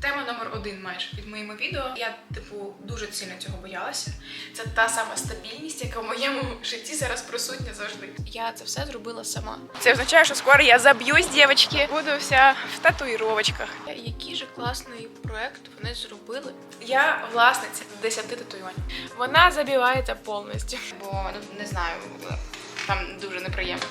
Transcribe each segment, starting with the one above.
Тема номер один майже під моїми відео. Я, типу, дуже сильно цього боялася. Це та сама стабільність, яка в моєму житті зараз присутня завжди. Я це все зробила сама. Це означає, що скоро я заб'юсь, дівчатки. Буду вся в татуїровочках. Який же класний проект вони зробили. Я власниця 10 татуювань. Вона забивається повністю. Бо ну не знаю, там дуже неприємно.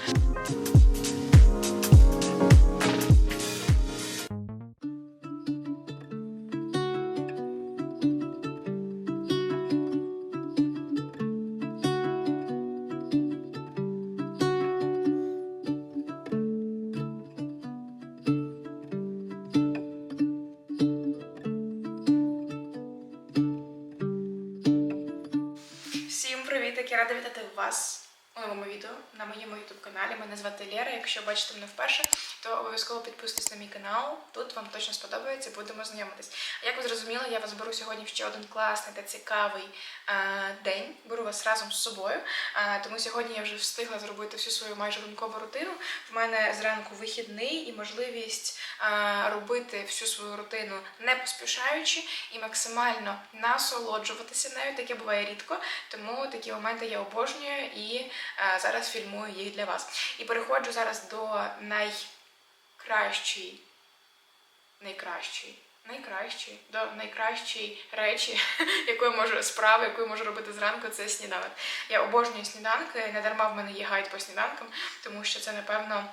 Мене звати Лера. Якщо бачите мене вперше, то обов'язково підписуйтесь на мій канал. Тут вам точно сподобається, будемо знайомитись. А як ви зрозуміли, я вас беру сьогодні в ще один класний та цікавий е, день. Беру вас разом з собою. Е, тому сьогодні я вже встигла зробити всю свою майже ранкову рутину. В мене зранку вихідний і можливість е, робити всю свою рутину не поспішаючи і максимально насолоджуватися нею. Таке буває рідко, тому такі моменти я обожнюю і е, зараз фільмую їх для вас. І переходжу зараз до найкращої, найкращої. Найкращої до найкращої речі, яку я можу справи, яку я можу робити зранку, це сніданок. Я обожнюю сніданки. Не дарма в мене є гайд по сніданкам, тому що це напевно.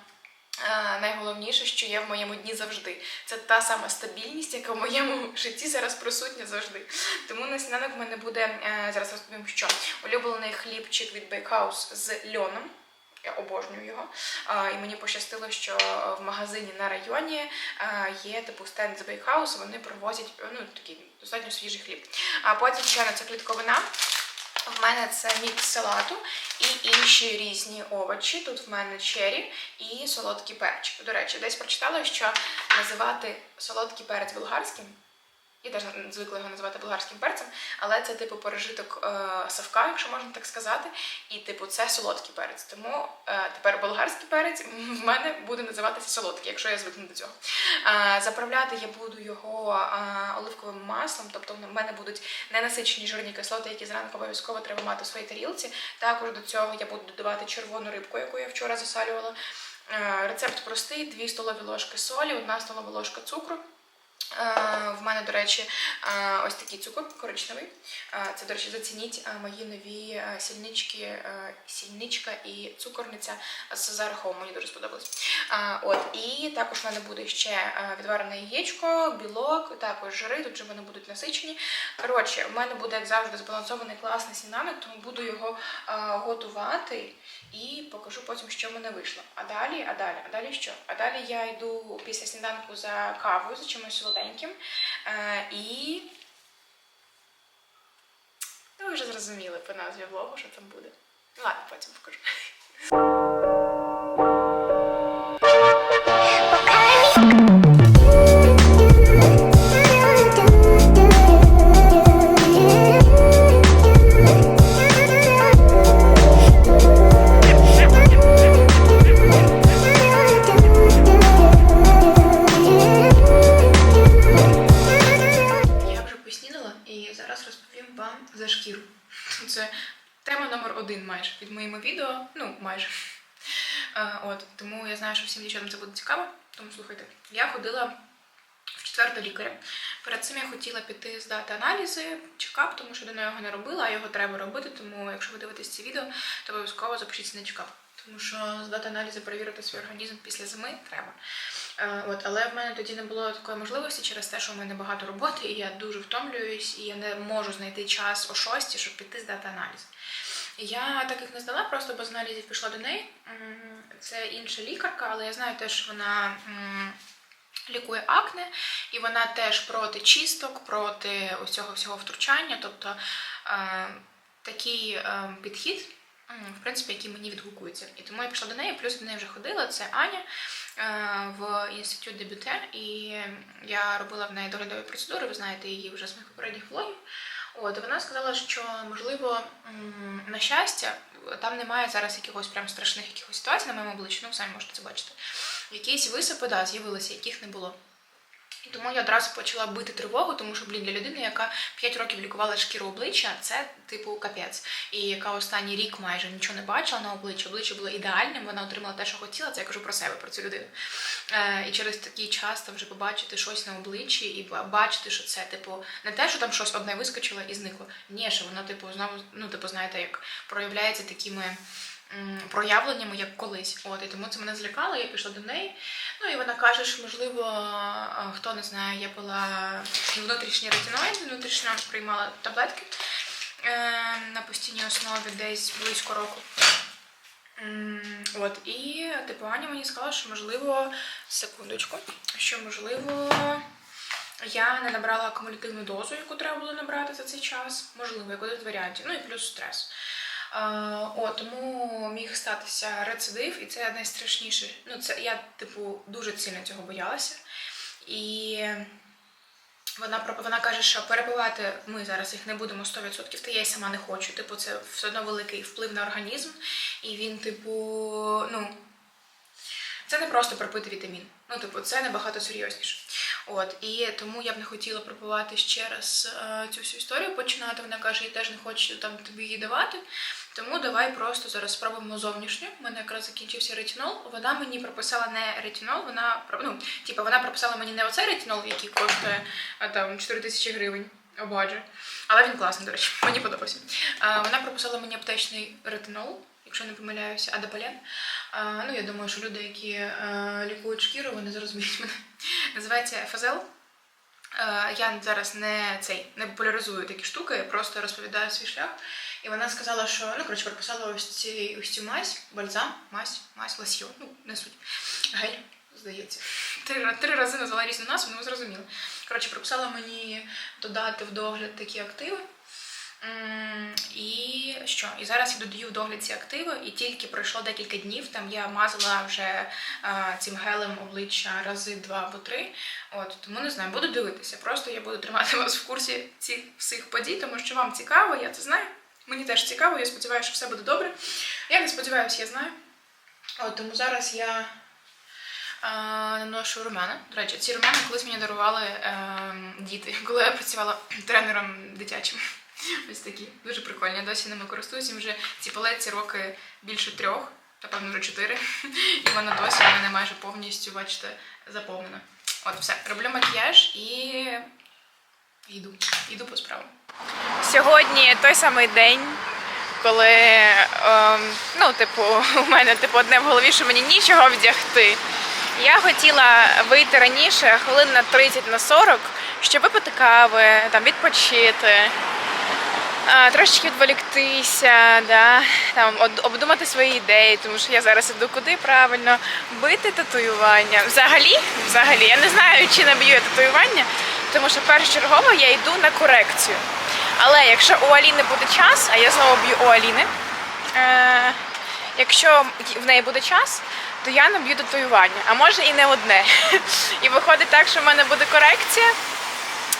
е, Найголовніше, що є в моєму дні завжди, це та сама стабільність, яка в моєму житті зараз присутня завжди. Тому на сніданок в мене буде е, зараз розповім, що улюблений хлібчик від Bakehouse з льоном. Я обожнюю його. І мені пощастило, що в магазині на районі а, є типу стенд з Bakehouse, вони привозять ну, такий достатньо свіжий хліб. А потім на це клітковина. В мене це мікс салату і інші різні овочі. Тут в мене чері і солодкий перчик. До речі, десь прочитала, що називати солодкий перець болгарським. Я теж звикла його називати болгарським перцем, але це типу пережиток е, савка, якщо можна так сказати. І типу це солодкий перець. Тому е, тепер болгарський перець в мене буде називатися солодкий, якщо я звикну до цього. Е, заправляти я буду його е, оливковим маслом, тобто в мене будуть ненасичені жирні кислоти, які зранку обов'язково треба мати в своїй тарілці. Також до цього я буду додавати червону рибку, яку я вчора засалювала. Е, рецепт простий: 2 столові ложки солі, 1 столова ложка цукру. Е, В мене, до речі, е, ось такий цукор коричневий. Е, Це, до речі, зацініть мої нові сільнички, сільничка і цукорниця з Зарахом. Мені дуже сподобалось. От і також в мене буде ще відварене яєчко, білок, також жири. Тут же вони будуть насичені. Коротше, в мене буде як завжди збалансований класний сніданок, тому буду його готувати і покажу потім, що в мене вийшло. А далі, а далі, а далі що? А далі я йду після сніданку за кавою, за чимось солоденьким. Е, і. Ну, ви вже зрозуміли по назві влогу, що там буде. Ну, ладно, потім покажу. От, тому я знаю, що всім дівчатам це буде цікаво. Тому слухайте, я ходила в четверте лікаря. Перед цим я хотіла піти здати аналізи, чекап, тому що до нього не робила, а його треба робити. Тому, якщо ви дивитесь це відео, то обов'язково запишіться на чекап. Тому що здати аналізи, перевірити свій організм після зими треба. Е, От, але в мене тоді не було такої можливості через те, що в мене багато роботи, і я дуже втомлююсь, і я не можу знайти час о 6, щоб піти здати аналіз. Я так їх не здала, просто без аналізів пішла до неї. Це інша лікарка, але я знаю теж, що вона лікує акне, і вона теж проти чисток, проти ось цього всього втручання. Тобто е, такий е, підхід, в принципі, який мені відгукується. І тому я пішла до неї, плюс до неї вже ходила. Це Аня е, в інститут дебюте, і я робила в неї доглядові процедури, ви знаєте її вже з моїх попередніх влогів. От, вона сказала, що можливо, на щастя, там немає зараз якихось прям страшних якихось ситуацій на моєму обличчі, ну самі можете це бачити. Якісь висипи, да, з'явилися, яких не було. І тому я одразу почала бити тривогу, тому що, блін, для людини, яка 5 років лікувала шкіру обличчя, це типу капець. І яка останній рік майже нічого не бачила на обличчі, обличчя було ідеальним, вона отримала те, що хотіла. Це я кажу про себе, про цю людину. Е, і через такий час там вже побачити щось на обличчі і ба- бачити, що це, типу, не те, що там щось одне вискочило і зникло. Ні, що воно, типу, знову, ну, типу, знаєте, як проявляється такими. Проявленнями як колись, от і тому це мене злякало. Я пішла до неї. Ну і вона каже, що можливо, хто не знає, я пила внутрішній ретиноїд, внутрішньо приймала таблетки е, на постійній основі десь близько року. От, і типу Аня мені сказала, що можливо, секундочку, що можливо. Я не набрала акумулятивну дозу, яку треба було набрати за цей час. Можливо, як один з варіантів. Ну і плюс стрес. О, тому міг статися рецидив, і це найстрашніше. Ну, це я, типу, дуже сильно цього боялася. І вона вона каже, що перепивати ми зараз їх не будемо 100%, та я й сама не хочу. Типу, це все одно великий вплив на організм, і він, типу, ну. Це не просто пропити вітамін. Ну, типу, це набагато серйозніше. От, і тому я б не хотіла пропивати ще раз е, цю всю історію починати. Вона каже, я теж не хочу там тобі її давати. Тому давай просто зараз спробуємо зовнішню. У мене якраз закінчився ретинол. Вона мені прописала не ретинол, вона ну, типу, вона прописала мені не оцей ретинол, який коштує там 4 тисячі гривень. Обаджу. Але він класний, до речі, мені подобався. А, вона прописала мені аптечний ретинол, якщо не помиляюся, адапален. А, ну, я думаю, що люди, які е, лікують шкіру, вони зрозуміють мене. Називається. Е, Я зараз не цей не популяризую такі штуки, я просто розповідаю свій шлях. І вона сказала, що ну коротше прописала ось ці ось цю мазь, бальзам, мазь, мазь, лосьйон, ну не суть. Гель, здається. Три, три рази назвала різну назву, ну ви. Коротше, прописала мені додати в догляд такі активи. І що? І зараз я додаю в догляд ці активи, і тільки пройшло декілька днів. Там я мазала вже е, цим гелем обличчя рази два або три. От тому не знаю, буду дивитися. Просто я буду тримати вас в курсі цих всіх подій, тому що вам цікаво, я це знаю. Мені теж цікаво, я сподіваюся, що все буде добре. Я не сподіваюся, я знаю. От тому зараз я е, наношу румяна. До речі, ці румяна колись мені дарували е, діти, коли я працювала тренером дитячим. Ось такі. Дуже прикольні. Я досі ними користуюся. Їм вже ці палеці роки більше трьох, напевно, вже чотири. І вона досі в мене майже повністю, бачите, заповнена. От, все. Роблю макіяж і йду. Йду по справам. Сьогодні той самий день, коли ем, ну, типу, у мене типу, одне в голові, що мені нічого вдягти. Я хотіла вийти раніше, хвилин на 30 на 40, щоб випити кави, там відпочити, а, трошечки відволіктися, да, там, обдумати свої ідеї, тому що я зараз іду куди правильно, бити татуювання. Взагалі, взагалі, я не знаю, чи наб'ю я татуювання, тому що першочергово я йду на корекцію. Але якщо у Аліни буде час, а я знову б'ю у Аліни, е, якщо в неї буде час, то я наб'ю татуювання, а може і не одне. І виходить так, що в мене буде корекція.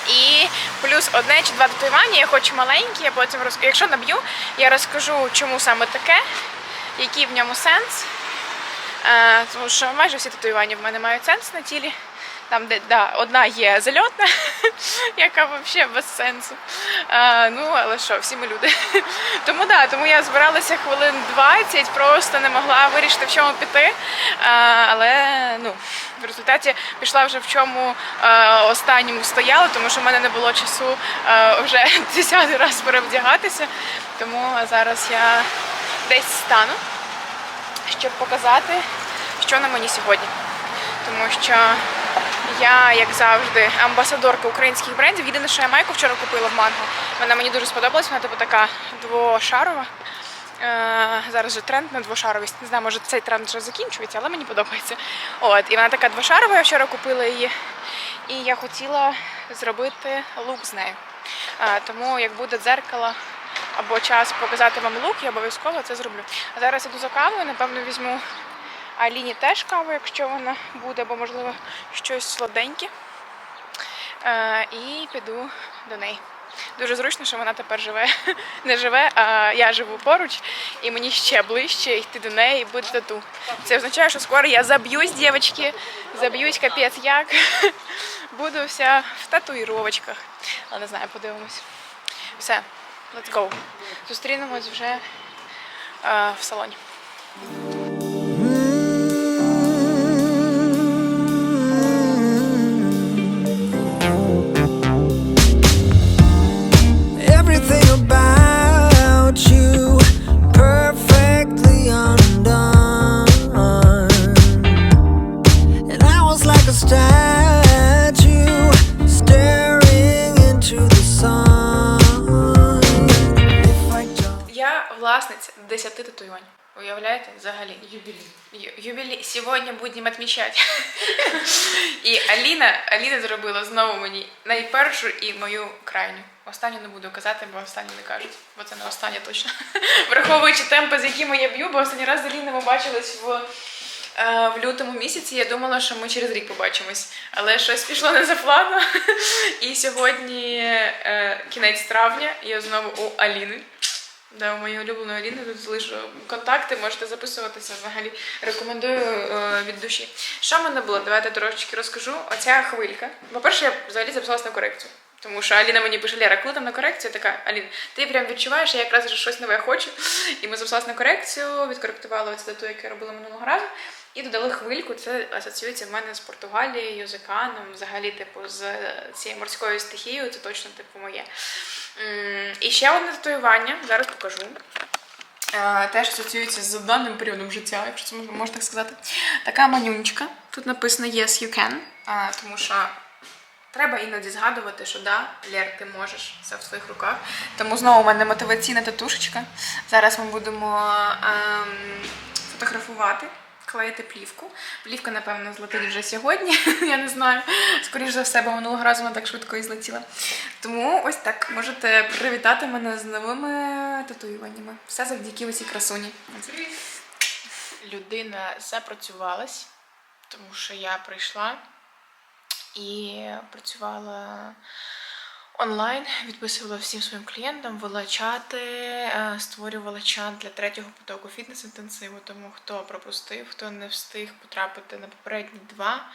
І плюс одне чи два татуювання, я хочу маленькі, я потім розкажу. Якщо наб'ю, я розкажу, чому саме таке, який в ньому сенс. Е, тому що майже всі татуювання в мене мають сенс на тілі. Там, де да, одна є зальотна, яка взагалі без сенсу. Е, ну, але що, всі ми люди. тому да, тому я збиралася хвилин 20, просто не могла вирішити, в чому піти. Е, але ну, в результаті пішла вже в чому е, останньому стояла, тому що в мене не було часу е, вже десятий раз перевдягатися. Тому зараз я десь стану, щоб показати, що на мені сьогодні. Тому що я, як завжди, амбасадорка українських брендів. Єдине, що я майку вчора купила в манго. Вона мені дуже сподобалась, вона типу така двошарова. Е, зараз же тренд на двошаровість. Не знаю, може цей тренд вже закінчується, але мені подобається. От, і вона така двошарова, я вчора купила її. І я хотіла зробити лук з нею. Е, тому як буде дзеркало або час показати вам лук, я обов'язково це зроблю. А зараз іду за кавою, напевно, візьму Аліні теж каву, якщо вона буде, або можливо щось сладеньке. Е, і піду до неї. Дуже зручно, що вона тепер живе. Не живе, а я живу поруч, і мені ще ближче йти до неї і бути тату. Це означає, що скоро я заб'юсь, дівчатки, заб'юсь капець як. Буду вся в татуїровочках. Але не знаю, подивимось. Все, let's go. Зустрінемось вже е, в салоні. 10 татуювань. Уявляєте, взагалі. Юбілей. Юбілей. Сьогодні будемо відмічати. і Аліна, Аліна зробила знову мені найпершу і мою крайню. Останню не буду казати, бо останню не кажуть, бо це не остання точно. Враховуючи темпи, з якими я б'ю, бо останній раз з Аліною ми бачились в, е, в лютому місяці. Я думала, що ми через рік побачимось. Але щось пішло не за планом. І сьогодні е, кінець травня, я знову у Аліни. Да, у моєї улюбленої Аліни тут залишу контакти, можете записуватися взагалі. Рекомендую е, від душі. Що в мене було? Давайте трошечки розкажу. Оця хвилька. По-перше, я взагалі записалась на корекцію. Тому що Аліна мені пише, Лера, коли там на корекцію? Така, Алін, ти прям відчуваєш, я якраз вже щось нове хочу. І ми записалися на корекцію, відкоректували оцю дату, яку я робила минулого разу. І додали хвильку. Це асоціюється в мене з Португалією, з океаном, взагалі, типу, з цією морською стихією, це точно типу моє. І ще одне татуювання, зараз покажу. Е, Теж асоціюється з даним періодом життя, якщо це можна так сказати. Така манюнечка. Тут написано Yes, you can. Тому що треба іноді згадувати, що да, Лєр, ти можеш, все в своїх руках. Тому знову у мене мотиваційна татушечка. Зараз ми будемо ем, фотографувати. Клеїти плівку. Плівка, напевно, злетить вже сьогодні. Я не знаю. Скоріше за все, бо минулого разу вона так швидко і злетіла. Тому ось так можете привітати мене з новими татуюваннями. Все завдяки оцій красуні. Людина запрацювалась, тому що я прийшла і працювала онлайн, відписувала всім своїм клієнтам, вела чати, е, створювала чат для третього потоку фітнес-інтенсиву. Тому хто пропустив, хто не встиг потрапити на попередні два.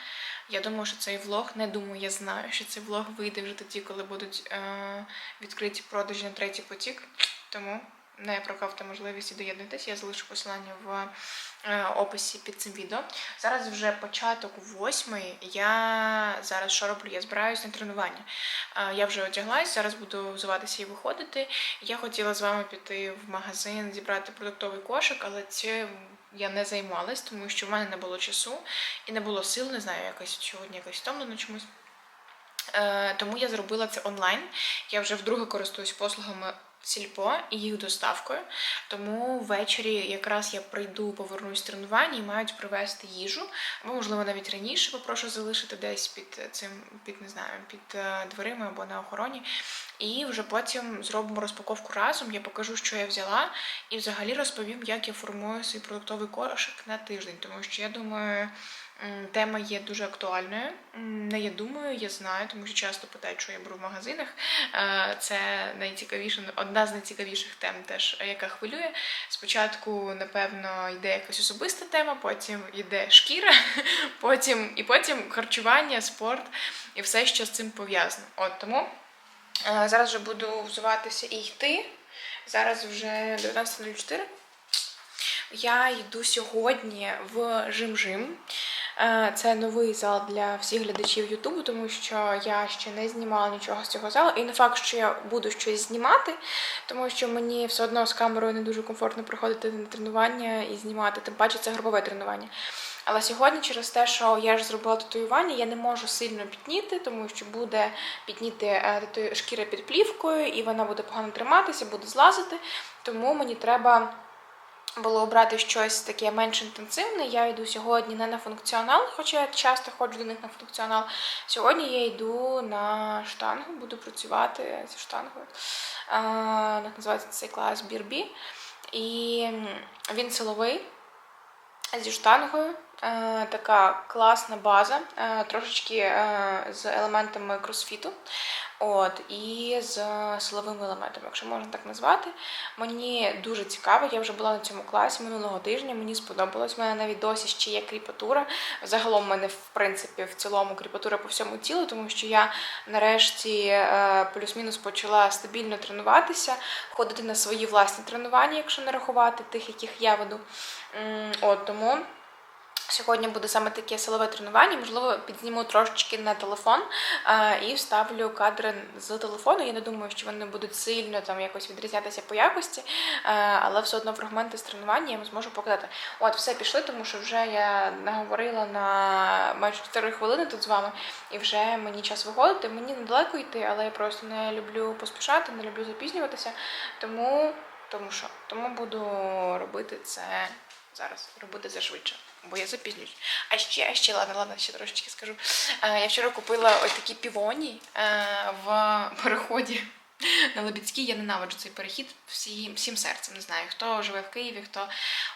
Я думаю, що цей влог, не думаю, я знаю, що цей влог вийде вже тоді, коли будуть е, відкриті продажі на третій потік. Тому не прокавте можливість і доєднуйтесь. Я залишу посилання в описі під цим відео. Зараз вже початок восьмої. Я зараз що роблю? Я збираюсь на тренування. Е, Я вже одяглась, зараз буду взуватися і виходити. Я хотіла з вами піти в магазин, зібрати продуктовий кошик, але це я не займалась, тому що в мене не було часу і не було сил, не знаю, якось сьогодні якось втомлено чомусь. Е, тому я зробила це онлайн. Я вже вдруге користуюсь послугами сільпо і їх доставкою. Тому ввечері якраз я прийду, повернусь з тренування і мають привезти їжу. Або, можливо, навіть раніше попрошу залишити десь під цим, під не знаю, під е, дверима або на охороні. І вже потім зробимо розпаковку разом. Я покажу, що я взяла, і взагалі розповім, як я формую свій продуктовий кошик на тиждень, тому що я думаю. Тема є дуже актуальною. Не я думаю, я знаю, тому що часто питають, що я беру в магазинах. Е, Це найцікавіша, одна з найцікавіших тем, теж яка хвилює. Спочатку, напевно, йде якась особиста тема, потім йде шкіра, потім і потім харчування, спорт і все, що з цим пов'язано. От тому е, зараз вже буду взуватися і йти. Зараз вже 19.04. Я йду сьогодні в Жим-Жим. Е, Це новий зал для всіх глядачів Ютубу, тому що я ще не знімала нічого з цього залу. І не факт, що я буду щось знімати, тому що мені все одно з камерою не дуже комфортно приходити на тренування і знімати, тим паче це групове тренування. Але сьогодні, через те, що я ж зробила татуювання, я не можу сильно пітніти, тому що буде пітніти е, шкіра під плівкою, і вона буде погано триматися, буде злазити. Тому мені треба було обрати щось таке менш інтенсивне. Я йду сьогодні не на функціонал, хоча я часто ходжу до них на функціонал. Сьогодні я йду на штангу, буду працювати зі штангою. Як називається цей клас Бірбі. І він силовий зі штангою. Така класна база, трошечки з елементами кросфіту. От, і з силовим елементом, якщо можна так назвати. Мені дуже цікаво, я вже була на цьому класі минулого тижня, мені сподобалось. У мене навіть досі ще є кріпатура. Загалом в мене, в принципі, в цілому кріпатура по всьому тілу, тому що я нарешті е, плюс-мінус почала стабільно тренуватися, ходити на свої власні тренування, якщо не рахувати тих, яких я веду. От тому. Сьогодні буде саме таке силове тренування. Можливо, підзніму трошечки на телефон е, і вставлю кадри з телефону. Я не думаю, що вони будуть сильно там якось відрізнятися по якості, е, але все одно фрагменти з тренування я вам зможу показати. От, все пішли, тому що вже я наговорила на майже 4 хвилини тут з вами, і вже мені час виходити. Мені недалеко йти, але я просто не люблю поспішати, не люблю запізнюватися. Тому, тому що тому буду робити це зараз, робити зашвидше, швидше. Бо я запізнююсь. А ще, а ще, ладно, ладно, ще трошечки скажу. Я вчора купила ось такі півоні е, в переході на Лебідській. Я ненавиджу цей перехід всім, всім серцем. Не знаю, хто живе в Києві, хто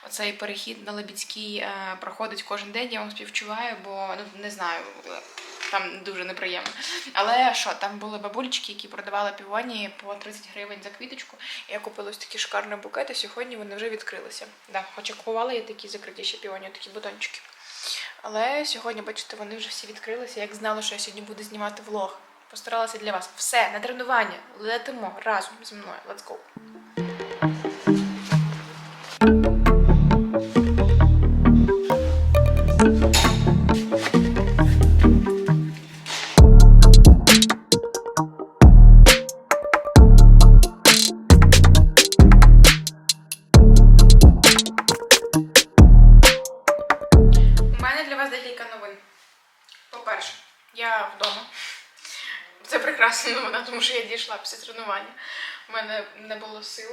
оцей перехід на Лебідській е, проходить кожен день. Я вам співчуваю, бо ну не знаю. Там дуже неприємно. Але що, там були бабулечки, які продавали півоні по 30 гривень за квіточку. Я купила ось такі шикарні букети. Сьогодні вони вже відкрилися. Да, хоча купувала я такі закриті ще півоні, такі бутончики. Але сьогодні, бачите, вони вже всі відкрилися. Як знала, що я сьогодні буду знімати влог. Постаралася для вас. Все, на тренування. Летимо разом зі мною. Let's go. Що я дійшла після тренування. У мене не було сил.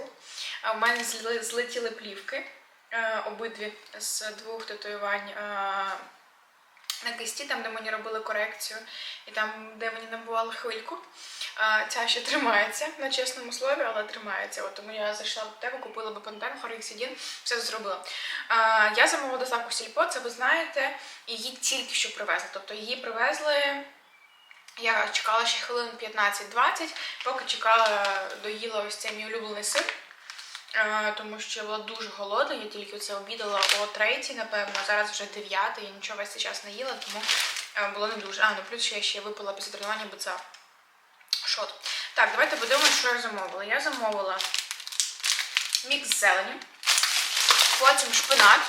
А У мене злетіли плівки е, обидві з двох татуювань е, на кисті, там, де мені робили корекцію, і там, де мені набували хвильку. Ця ще тримається на чесному слові, але тримається. От тому я зайшла в тебе, купила бепантен, хорексидін, все зробила. Е, Я замовила доставку сільпо, це ви знаєте, її тільки що привезли. Тобто її привезли. Я чекала ще хвилин 15-20, поки чекала, доїла ось цей мій улюблений сир. Е, Тому що я була дуже голодна, я тільки це обідала о третій, напевно, зараз вже дев'ята, я нічого весь цей час не їла, тому е, було не дуже. А, ну плюс ще я ще випила після тренування це Шот. Так, давайте подивимося, що я замовила. Я замовила мікс зелені, потім шпинат,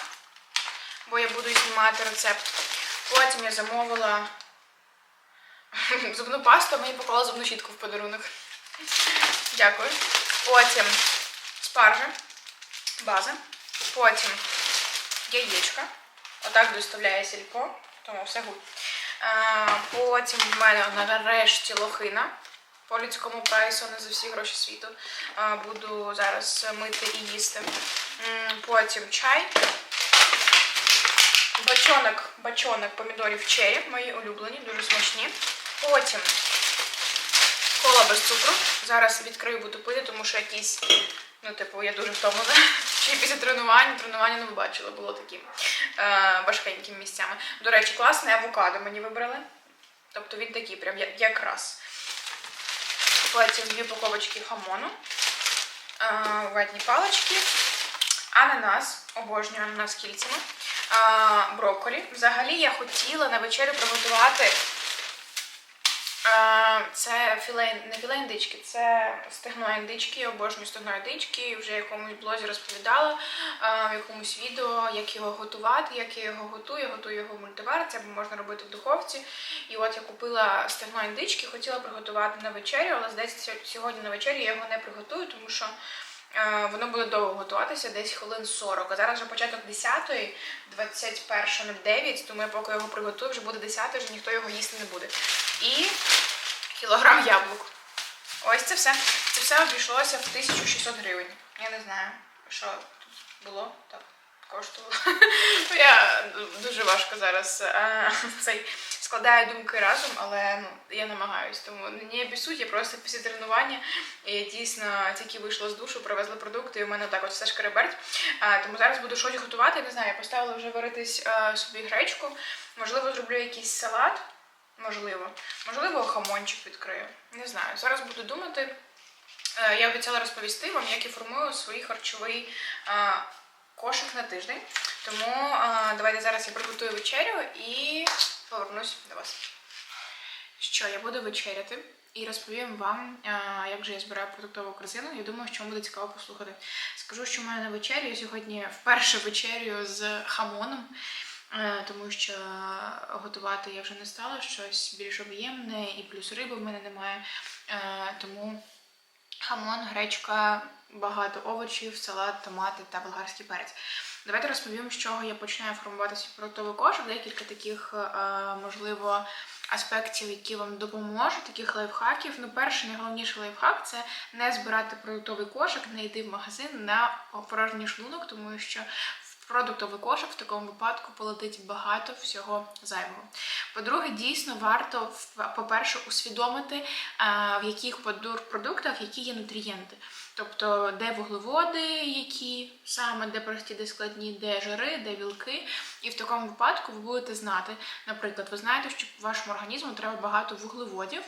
бо я буду знімати рецепт. Потім я замовила зубну пасту, а мені поклала зубну щітку в подарунок. Дякую. Потім спаржа, база. Потім яєчка. Отак доставляє сільпо, тому все гуд. Потім в мене нарешті лохина по людському прайсу, не за всі гроші світу. Буду зараз мити і їсти. Потім чай. Бачонок, бачонок помідорів черрі, мої улюблені, дуже смачні. Потім кола без цукру. Зараз відкрию, буду пити, тому що якісь, ну, типу, я дуже втомлена. Ще після тренування, тренування не ви бачили, було таким е, важкенькими місцями. До речі, класне авокадо мені вибрали. Тобто він такий, прям якраз. Потім дві упаковочки хамону, е, ватні палички, ананас, обожнюю ананас кільцями, е, брокколі. Взагалі я хотіла на вечерю приготувати Це філе, не філе індички, це стегно індички, я обожнюю стегно індички. Вже якомусь блозі розповідала в якомусь відео, як його готувати, як я його готую. Я готую його в мультивар, це можна робити в духовці. І от я купила стегно індички, хотіла приготувати на вечерю, але здається, сьогодні на вечерю я його не приготую, тому що воно буде довго готуватися, десь хвилин 40. А зараз вже початок 10-ї, 21.09, тому я поки його приготую, вже буде 10 вже ніхто його їсти не буде. І кілограм яблук. Ось це все. Це все обійшлося в 1600 гривень. Я не знаю, що тут було так. Коштувало. Ну, я дуже важко зараз е, цей складаю думки разом, але ну я намагаюсь. Тому не обісуть, я просто після тренування і дійсно тільки вийшла з душу, привезли продукти, і у мене так от все шкереберть. Е, тому зараз буду щось готувати. Не знаю, я поставила вже варитись е, собі гречку. Можливо, зроблю якийсь салат. Можливо. Можливо, хамончик відкрию. Не знаю. Зараз буду думати. Е, Я обіцяла розповісти вам, як я формую свій харчовий е, кошик на тиждень. Тому е, давайте зараз я приготую вечерю і повернусь до вас. Що я буду вечеряти і розповім вам, е, як же я збираю продуктову корзину. Я думаю, що вам буде цікаво послухати. Скажу, що в мене на вечерю сьогодні вперше вечерю з хамоном. Е, Тому що готувати я вже не стала щось більш об'ємне, і плюс риби в мене немає. Е, Тому хамон, гречка, багато овочів, салат, томати та болгарський перець. Давайте розповім, з чого я починаю формувати свій продуктовий кошик. Декілька таких, е, можливо, аспектів, які вам допоможуть, таких лайфхаків. Ну, перший найголовніший лайфхак це не збирати продуктовий кошик, не йти в магазин на порожній шлунок, тому що продуктовий кошик в такому випадку полетить багато всього зайвого. По-друге, дійсно варто по-перше усвідомити, е, в яких продуктах які є нутрієнти. Тобто, де вуглеводи, які саме, де прості, де складні, де жири, де білки. І в такому випадку ви будете знати, наприклад, ви знаєте, що вашому організму треба багато вуглеводів.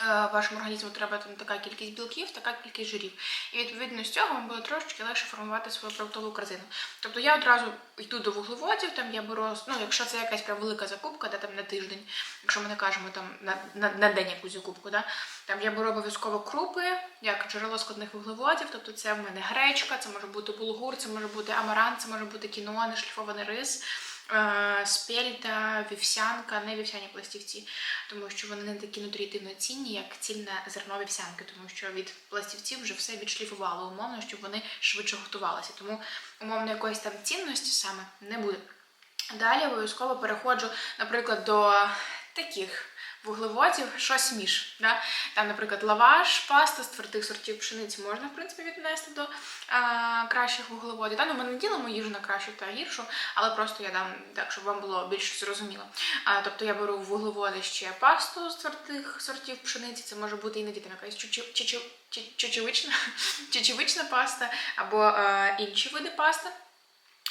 Е, Вашому організму треба там така кількість білків, така кількість жирів. І відповідно з цього вам буде трошечки легше формувати свою продуктову корзину. Тобто я одразу йду до вуглеводів, там я беру, ну якщо це якась прям велика закупка, де там на тиждень, якщо ми не кажемо там на, на, на день якусь закупку, да, там я беру обов'язково крупи, як джерело складних вуглеводів, тобто це в мене гречка, це може бути булгур, це може бути амарант, це може бути кіноа, нешліфований рис. Спельта, вівсянка, не вівсяні пластівці, тому що вони не такі нутріативно цінні, як цільне зерно вівсянки, тому що від пластівців вже все відшліфувало умовно, щоб вони швидше готувалися. Тому умовно якоїсь там цінності саме не буде. Далі обов'язково переходжу, наприклад, до таких вуглеводів, щось між. Да? Там, наприклад, лаваш, паста з твердих сортів пшениці можна, в принципі, віднести до а, кращих вуглеводів. Да? Ну, ми не ділимо їжу на кращу та гіршу, але просто я дам так, щоб вам було більш зрозуміло. А, тобто я беру вуглеводи ще пасту з твердих сортів пшениці, це може бути іноді там якась чечевична, паста або інші види пасти.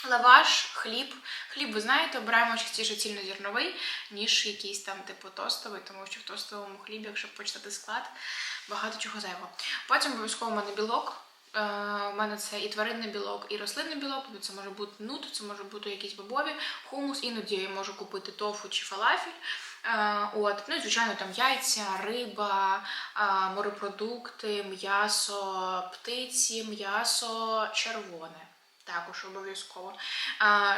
Лаваш, хліб. Хліб, ви знаєте, обираємо частіше цільнозерновий, ніж якийсь там типу тостовий, тому що в тостовому хлібі, якщо почитати склад, багато чого зайвого. Потім обов'язково в мене білок. Е, У мене це і тваринний білок, і рослинний білок. Тобто це може бути нут, це може бути якісь бобові, хумус, іноді я можу купити тофу чи фалафель. Е, От, ну і звичайно, там яйця, риба, е, морепродукти, м'ясо птиці, м'ясо червоне. Також обов'язково.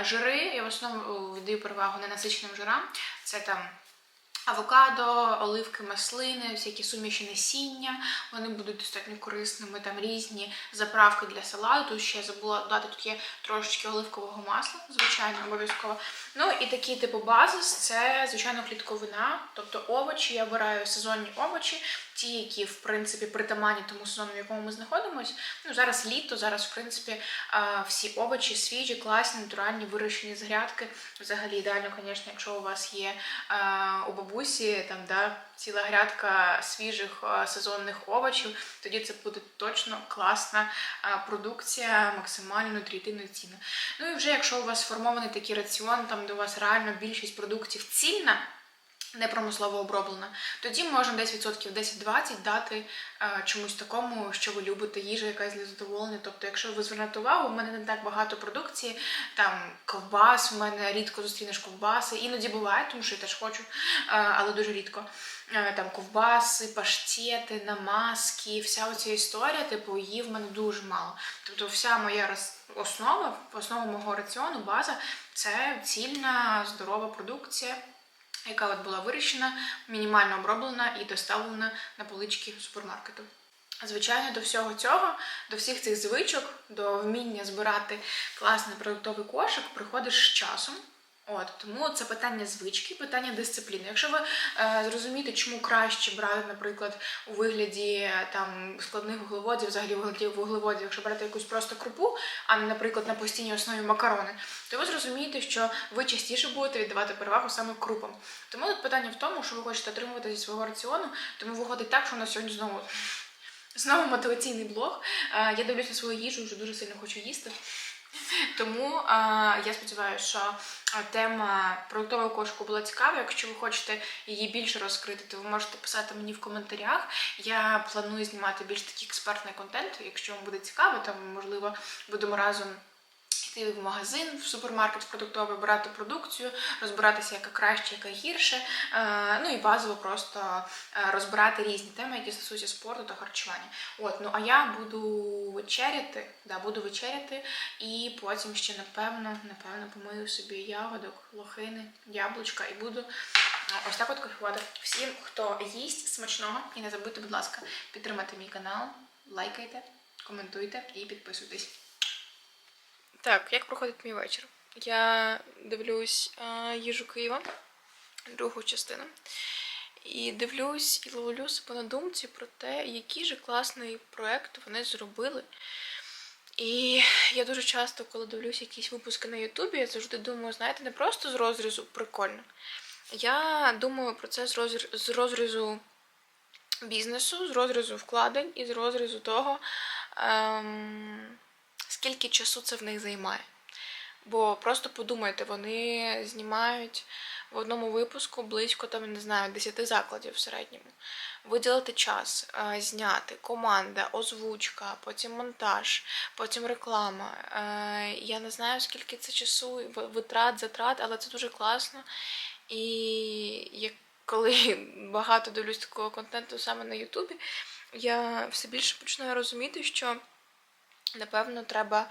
Жири я в основному віддаю перевагу ненасиченим жирам. Це там авокадо, оливки, маслини, всякі суміші насіння. Вони будуть достатньо корисними. Там різні заправки для салату. Ще забула додати, тут є трошечки оливкового масла, звичайно, обов'язково. Ну і такі типу базис це, звичайно, клітковина, тобто овочі. Я обираю сезонні овочі, ті, які в принципі притаманні тому сезону, в якому ми знаходимося. Ну зараз літо, зараз, в принципі, всі овочі свіжі, класні, натуральні, вирощені з грядки. Взагалі ідеально, звісно, якщо у вас є у бабусі там да, ціла грядка свіжих сезонних овочів, тоді це буде точно класна продукція, максимально нутрітивно цінна. Ну і вже якщо у вас сформований такий раціон, там у вас реально більшість продуктів цільна. Не промислово оброблена, тоді можна десь відсотків 10-20 дати е, чомусь такому, що ви любите, їжа якась для задоволення. Тобто, якщо ви звернете увагу, в мене не так багато продукції, там ковбас, в мене рідко зустрінеш ковбаси, іноді буває, тому що я теж хочу, е, але дуже рідко. Е, там ковбаси, паштети, намазки, вся оця історія, типу, її в мене дуже мало. Тобто, вся моя основа, основа мого раціону, база це цільна, здорова продукція яка от була вирощена, мінімально оброблена і доставлена на полички супермаркету. Звичайно, до всього цього, до всіх цих звичок, до вміння збирати класний продуктовий кошик приходиш з часом. От тому це питання звички, питання дисципліни. Якщо ви е, зрозумієте, чому краще брати, наприклад, у вигляді е, там складних вуглеводів, взагалі вуглеводів, якщо брати якусь просто крупу, а не, наприклад, на постійній основі макарони, то ви зрозумієте, що ви частіше будете віддавати перевагу саме крупам. Тому тут питання в тому, що ви хочете отримувати зі свого раціону, тому виходить так, що на сьогодні знову. Знову мотиваційний блог. Е, Я дивлюся свою їжу, вже дуже сильно хочу їсти. Тому е, я сподіваюся, що тема продуктового кошику була цікава. Якщо ви хочете її більше розкрити, то ви можете писати мені в коментарях. Я планую знімати більш такий експертний контент. Якщо вам буде цікаво, то можливо будемо разом. Йти в магазин, в супермаркет в продуктовий, брати продукцію, розбиратися, яка краще, яка гірше. Е, ну і базово просто е, розбирати різні теми, які стосуються спорту та харчування. От, ну а я буду вечеряти, да, буду вечеряти, і потім ще напевно, напевно, помию собі ягодок, лохини, яблучка і буду е, ось так от кайфувати. Всім, хто їсть смачного, і не забудьте, будь ласка, підтримати мій канал, лайкайте, коментуйте і підписуйтесь. Так, як проходить мій вечір? Я дивлюсь е, їжу Києва, другу частину. І дивлюсь і ловлю себе на думці про те, який же класний проект вони зробили. І я дуже часто, коли дивлюсь якісь випуски на Ютубі, я завжди думаю, знаєте, не просто з розрізу прикольно. Я думаю про це з розрізу, з розрізу бізнесу, з розрізу вкладень і з розрізу того, ем, скільки часу це в них займає. Бо просто подумайте, вони знімають в одному випуску близько там, не знаю, 10 закладів в середньому. Виділити час, е, зняти, команда, озвучка, потім монтаж, потім реклама. Е, Я не знаю, скільки це часу, витрат, затрат, але це дуже класно. І коли багато дивлюсь такого контенту саме на Ютубі, я все більше починаю розуміти, що напевно треба.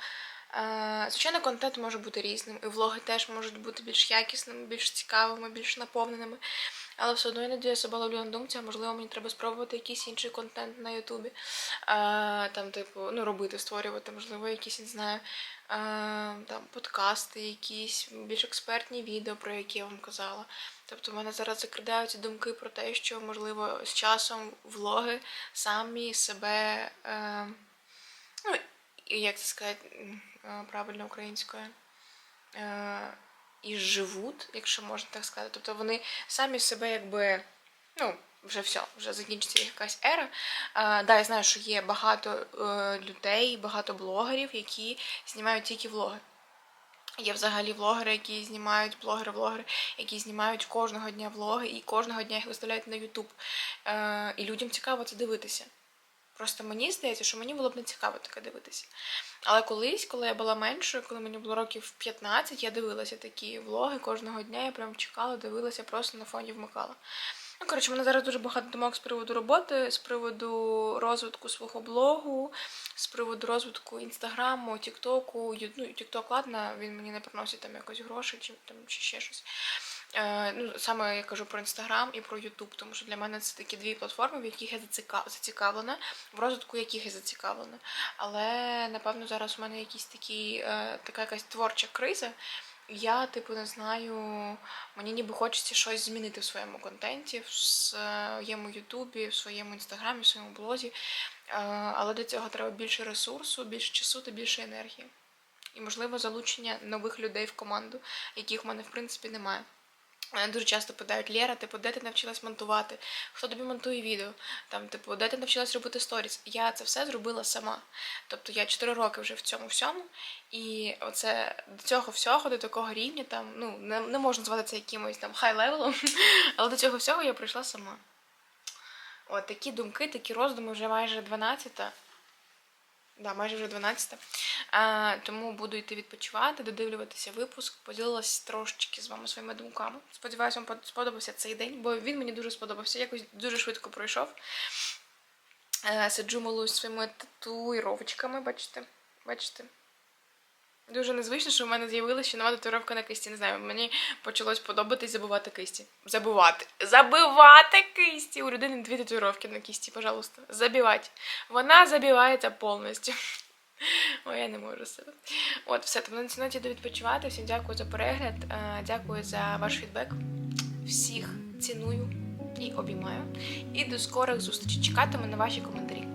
Е, Звичайно, контент може бути різним, і влоги теж можуть бути більш якісними, більш цікавими, більш наповненими. Але все одно іноді я себе ловлю на думці, а можливо мені треба спробувати якийсь інший контент на Ютубі. Е, Там, типу, ну, робити, створювати, можливо, якісь, не знаю, е, там подкасти, якісь більш експертні відео, про які я вам казала. Тобто в мене зараз закрадаються думки про те, що, можливо, з часом влоги самі себе. Ну, як це сказати е, правильно українською, е, і живуть, якщо можна так сказати. Тобто вони самі себе якби, ну, вже все, вже закінчиться якась ера. Да, я знаю, що є багато е, людей, багато блогерів, які знімають тільки влоги. Є взагалі влогери, які знімають блогери-влогери, які знімають кожного дня влоги і кожного дня їх виставляють на Ютуб. І людям цікаво це дивитися. Просто мені здається, що мені було б не цікаво таке дивитися. Але колись, коли я була меншою, коли мені було років 15, я дивилася такі влоги кожного дня, я прям чекала, дивилася, просто на фоні вмикала. Ну, коротше, мене зараз дуже багато думок з приводу роботи, з приводу розвитку свого блогу, з приводу розвитку інстаграму, тіктоку. Ну, тікток, ладно, він мені не приносить там якось грошей чи там чи ще щось. Е, ну, саме я кажу про інстаграм і про Ютуб, тому що для мене це такі дві платформи, в яких я зацікавлена, в розвитку яких я зацікавлена. Але напевно зараз у мене якісь такі, е, така якась творча криза. Я, типу, не знаю, мені ніби хочеться щось змінити в своєму контенті, в своєму Ютубі, в своєму інстаграмі, в своєму блозі. Е, Але до цього треба більше ресурсу, більше часу та більше енергії. І, можливо, залучення нових людей в команду, яких в мене, в принципі, немає. Мене дуже часто питають Лєра, типу, де ти навчилась монтувати? Хто тобі монтує відео? Там, типу, де ти навчилась робити сторіс? Я це все зробила сама. Тобто я 4 роки вже в цьому всьому, і оце до цього всього, до такого рівня, там, ну, не, не можна назвати це якимось там хай-левелом, але до цього всього я прийшла сама. От такі думки, такі роздуми вже майже 12. Да, майже вже 12. А, тому буду йти відпочивати, додивлюватися випуск. Поділилась трошечки з вами своїми думками. Сподіваюся, вам сподобався цей день, бо він мені дуже сподобався. Якось дуже швидко пройшов. Е, сиджу малую своїми татуїровочками, бачите? Бачите? Дуже незвично, що в мене з'явилася ще нова татуїровка на кисті. Не знаю, мені почалось подобатись забувати кисті. Забувати. Забивати кисті! У людини дві татуїровки на кисті, пожалуйста. Забивати. Вона забивається повністю. Ой, я не можу себе. От, все, тому на цій ноті йду відпочивати. Всім дякую за перегляд, е, дякую за ваш фідбек. Всіх ціную і обіймаю. І до скорих зустрічей. Чекатиму на ваші коментарі.